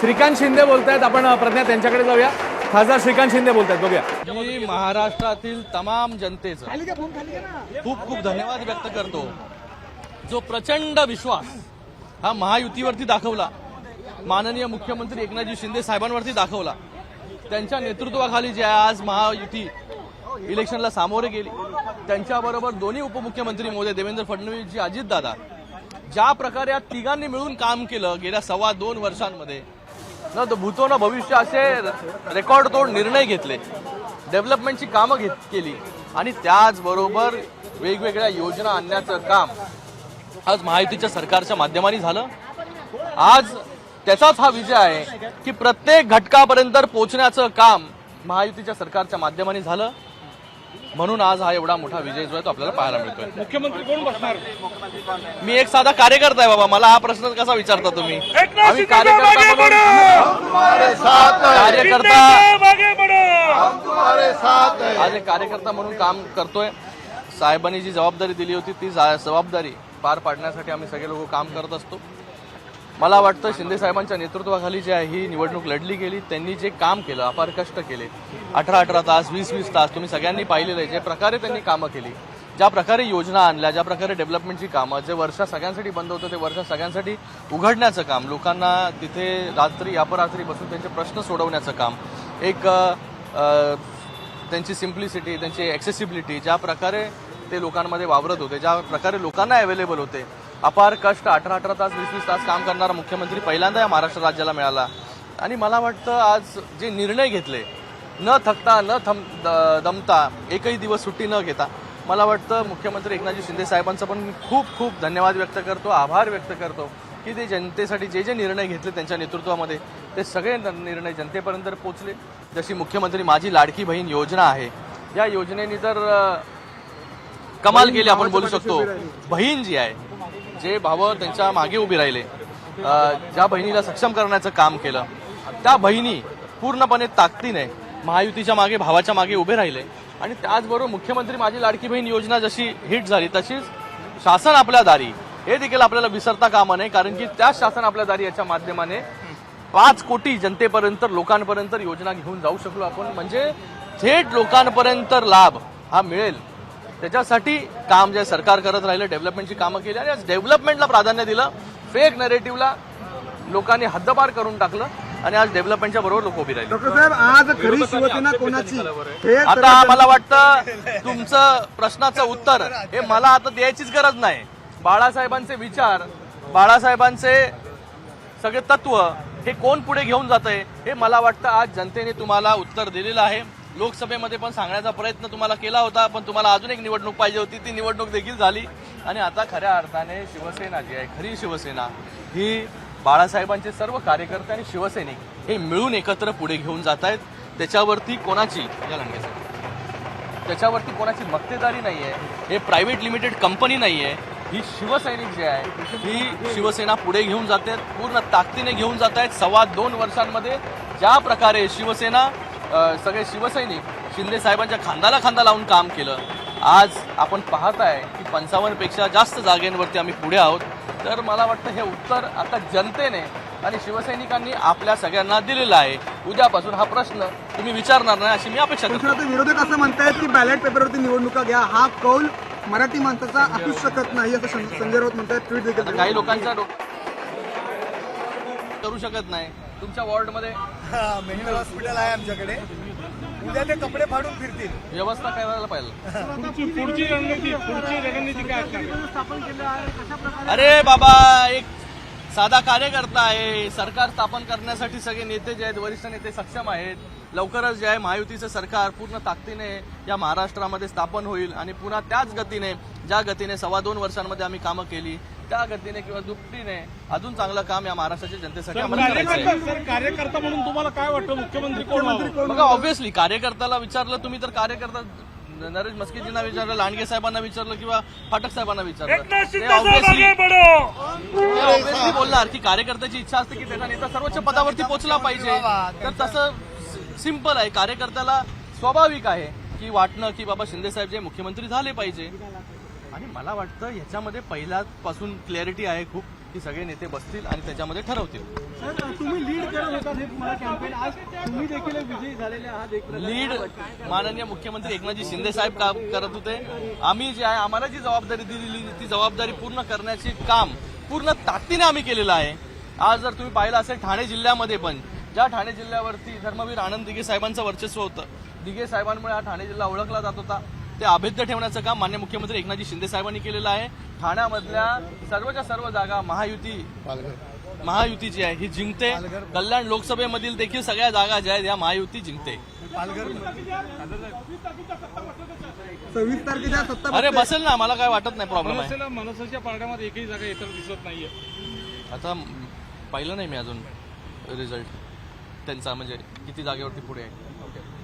श्रीकांत शिंदे बोलतायत आपण अ, प्रज्ञा त्यांच्याकडे जाऊया. खासदार श्रीकांत शिंदे बोलतायत बघूया. मी महाराष्ट्रातील तमाम जनतेचं खूप खूप धन्यवाद व्यक्त करतो. जो प्रचंड विश्वास हा महायुतीवरती दाखवला माननीय मुख्यमंत्री एकनाथजी शिंदे साहेबांवरती दाखवला त्यांच्या नेतृत्वाखाली जे आहे आज महायुती इलेक्शनला सामोरे गेली त्यांच्याबरोबर दोन्ही उपमुख्यमंत्री मोदी देवेंद्र फडणवीस जी अजितदादा ज्या प्रकारे या तिघांनी मिळून काम केलं गेल्या सव्वा दोन वर्षांमध्ये न तर भूतो भविष्य असे रेकॉर्ड तोड निर्णय घेतले. डेव्हलपमेंटची कामं घेत केली. आणि त्याचबरोबर वेगवेगळ्या योजना आणण्याचं काम आज महायुतीच्या सरकारच्या माध्यमाने झालं. आज त्याचाच हा विजय आहे की प्रत्येक घटकापर्यंत पोचण्याचं काम महायुतीच्या सरकारच्या माध्यमाने झालं. म्हणून आज हा एवढा मोठा विजय जो आहे तो आपल्याला पाहायला मिळतोय. मुख्यमंत्री कोण बसणार? मी एक साधा कार्यकर्ता आहे बाबा मला हा प्रश्न कसा विचारता तुम्ही? आम्ही कार्यकर्ता म्हणून कार्यकर्ता आज एक कार्यकर्ता म्हणून काम करतोय. साहेबांनी जी जबाबदारी दिली होती ती जा- जबाबदारी पार पाडण्यासाठी आम्ही सगळे लोक काम करत असतो. मला वाटतं शिंदे साहेबांच्या नेतृत्वाखाली जी आहे ही निवडणूक लढली गेली त्यांनी जे काम केलं अपार कष्ट केले. अठरा अठरा तास वीस वीस तास तुम्ही सगळ्यांनी पाहिलेलं आहे जे प्रकारे त्यांनी कामं केली ज्या प्रकारे योजना आणल्या ज्या प्रकारे डेव्हलपमेंटची कामं जे वर्षा सगळ्यांसाठी बंद होतं ते वर्षा सगळ्यांसाठी उघडण्याचं काम लोकांना तिथे रात्री अपरात्री बसून त्यांचे प्रश्न सोडवण्याचं काम एक त्यांची सिम्प्लिसिटी त्यांची ॲक्सेसिबिलिटी ज्या प्रकारे ते लोकांमध्ये वावरत होते ज्या प्रकारे लोकांना अवेलेबल होते अपार कष्ट अठरा अठरा तास वीस वीस तास काम करणारा मुख्यमंत्री पहिल्यांदा या महाराष्ट्र राज्याला मिळाला. आणि मला वाटतं आज जे निर्णय घेतले न थकता न थम दमता एकही दिवस सुट्टी न घेता मला वाटतं मुख्यमंत्री एकनाथजी शिंदे साहेबांचा पण मी खूप खूप धन्यवाद व्यक्त करतो आभार व्यक्त करतो की ते जनतेसाठी जे जे निर्णय घेतले त्यांच्या नेतृत्वामध्ये ते सगळे निर्णय जनतेपर्यंत पोहोचले. जशी मुख्यमंत्री माझी लाडकी बहीण योजना आहे या योजनेने तर कमाल केली आपण बोलू शकतो. बहीण जी आहे जे भाव त्यांच्या मागे उभी राहिले ज्या बहिणीला सक्षम करण्याचं काम केलं त्या बहिणी पूर्णपणे ताकदीने महायुतीच्या मागे भावाच्या मागे उभे राहिले. आणि त्याचबरोबर मुख्यमंत्री माझी लाडकी बहीण योजना जशी हिट झाली तशीच शासन आपल्या दारी. हे देखील आपल्याला विसरता कामा नये कारण की त्याच शासन आपल्या दारी याच्या माध्यमाने पाच कोटी जनतेपर्यंत लोकांपर्यंत योजना घेऊन जाऊ शकलो आपण. म्हणजे थेट लोकांपर्यंत लाभ हा मिळेल. त्याच्यासाठी काम जे सरकार करत राहिलं डेव्हलपमेंटची कामं केली आणि आज डेव्हलपमेंटला प्राधान्य दिलं. फेक नरेटिव्हला लोकांनी हद्दपार करून टाकलं आणि आज डेव्हलपमेंटच्या बरोबर लोक उभी राहिली. डॉक्टर साहेब आज खरी शिवसेना कोणाची? आता मला वाटतं तुमचं प्रश्नाचं उत्तर हे मला आता द्यायचीच गरज नाही. बाळासाहेबांचे विचार बाळासाहेबांचे सगळे तत्व हे कोण पुढे घेऊन जात आहे हे मला वाटतं आज जनतेने तुम्हाला उत्तर दिलेलं आहे. लोकसभेमध्ये पण सांगण्याचा प्रयत्न तुम्हाला केला होता पण तुम्हाला अजून एक निवडणूक पाहिजे होती ती निवडणूक देखील झाली. आणि आता खऱ्या अर्थाने शिवसेना जी आहे खरी शिवसेना ही बाळासाहेबांचे सर्व कार्यकर्ते आणि शिवसैनिक हे मिळून एकत्र पुढे घेऊन जात आहेत त्याच्यावरती कोणाची या लांडगे त्याच्यावरती कोणाची मक्तेदारी नाही आहे हे प्रायव्हेट लिमिटेड कंपनी नाही आहे ही शिवसैनिक जे आहे ही शिवसेना पुढे घेऊन जाते पूर्ण ताकदीने घेऊन जात आहेत सव्वा दोन वर्षांमध्ये ज्या प्रकारे शिवसेना सगळे शिवसैनिक शिंदे साहेबांच्या खांदाला खांदा लावून काम केलं. आज आपण पाहत आहे की पंचावन्नपेक्षा जास्त जागेंवरती आम्ही पुढे आहोत. तर मला वाटतं हे उत्तर आता जनतेने आणि शिवसैनिकांनी आपल्या सगळ्यांना दिलेलं आहे. उद्यापासून हा प्रश्न तुम्ही विचारणार नाही अशी मी अपेक्षा करतो. विरोधक असं म्हणतायत की बॅलेट पेपरवरती निवडणुका घ्या. हा कौल मराठी माणसाचा असूच शकत नाही असं संजय राऊत म्हणतायत. ट्विट देखील काही लोकांचा करू शकत नाही. तुमच्या वॉर्डमध्ये मेडिकल हॉस्पिटल आहे आमच्याकडे. उद्या ते कपडे फाडून फिरतील. व्यवस्था करायला पाहिजे? पुढची पुढची रणनीती पुढची रणनीती काय असणार? अरे बाबा एक साधा कार्यकर्ता आहे. सरकार स्थापन करण्यासाठी सगळे नेते जे आहेत वरिष्ठ नेते सक्षम आहेत. लवकरच जे आहे महायुतीचं सरकार पूर्ण ताकदीने या महाराष्ट्रामध्ये स्थापन होईल आणि पुन्हा त्याच गतीने ज्या गतीने सव्वा दोन वर्षांमध्ये आम्ही कामं केली त्या गतीने किंवा दुपटीने अजून चांगलं काम या महाराष्ट्राच्या जनतेसाठी आम्हाला करायचं आहे. कार्यकर्ता सर कार्यकर्ता म्हणून तुम्हाला काय वाटतं? मुख्यमंत्री कोण व्हावं? बघा ऑब्व्हियसली कार्यकर्त्याला विचारलं तुम्ही तर कार्यकर्ता नरेश मस्केजींना विचारलं लांडगे साहेबांना विचारलं किंवा फाटक साहेबांना विचारलं. obviously- ते obviously बोलणार की कार्यकर्त्याची इच्छा असते की त्याचा नेता सर्वोच्च पदावरती पोहोचला पाहिजे. तर तसं सिंपल आहे. कार्यकर्त्याला स्वाभाविक आहे की वाटणं की बाबा शिंदे साहेब जे मुख्यमंत्री झाले पाहिजे. आणि मला वाटतं ह्याच्यामध्ये पहिल्यापासून क्लॅरिटी आहे खूप की सगळे नेते बसतील आणि त्याच्यामध्ये ठरवतील. सर तुम्ही लीड करत होता हे तुम्हाला कॅम्पेन आज तुम्ही देखील विजयी झालेले आहात लीड माननीय मुख्यमंत्री एकनाथजी शिंदे साहेब काम करत होते? आम्ही जे आहे आम्हाला जी जबाबदारी दिलेली ती जबाबदारी पूर्ण करण्याचे काम पूर्ण ताकदीने आम्ही केलेलं आहे. आज जर तुम्ही पाहिलं असेल ठाणे जिल्ह्यामध्ये पण ज्या ठाणे जिल्ह्यावरती धर्मवीर आनंद दिघे साहेबांचं वर्चस्व होतं. दिघे साहेबांमुळे हा ठाणे जिल्हा ओळखला जात होता. ते अभेद्य ठेवण्याचं काम मान्य मुख्यमंत्री एकनाथजी शिंदे साहेबांनी केलेलं आहे. ठाण्यामधल्या सर्वच्या सर्व जागा महायुती महायुती जी आहे ही जिंकते. कल्याण लोकसभेमधील देखील सगळ्या जागा ज्या आहेत या महायुती जिंकते. सव्वीस तारखेच्या सत्ता अरे बसेल ना मला काय वाटत नाही प्रॉब्लेम आहे. मनसेला मनसेच्या पार्ट्यामध्ये एकही जागा इतर दिसत नाहीये. आता म, पाहिलं नाही मी अजून रिझल्ट त्यांचा म्हणजे किती जागेवरती पुढे आहे.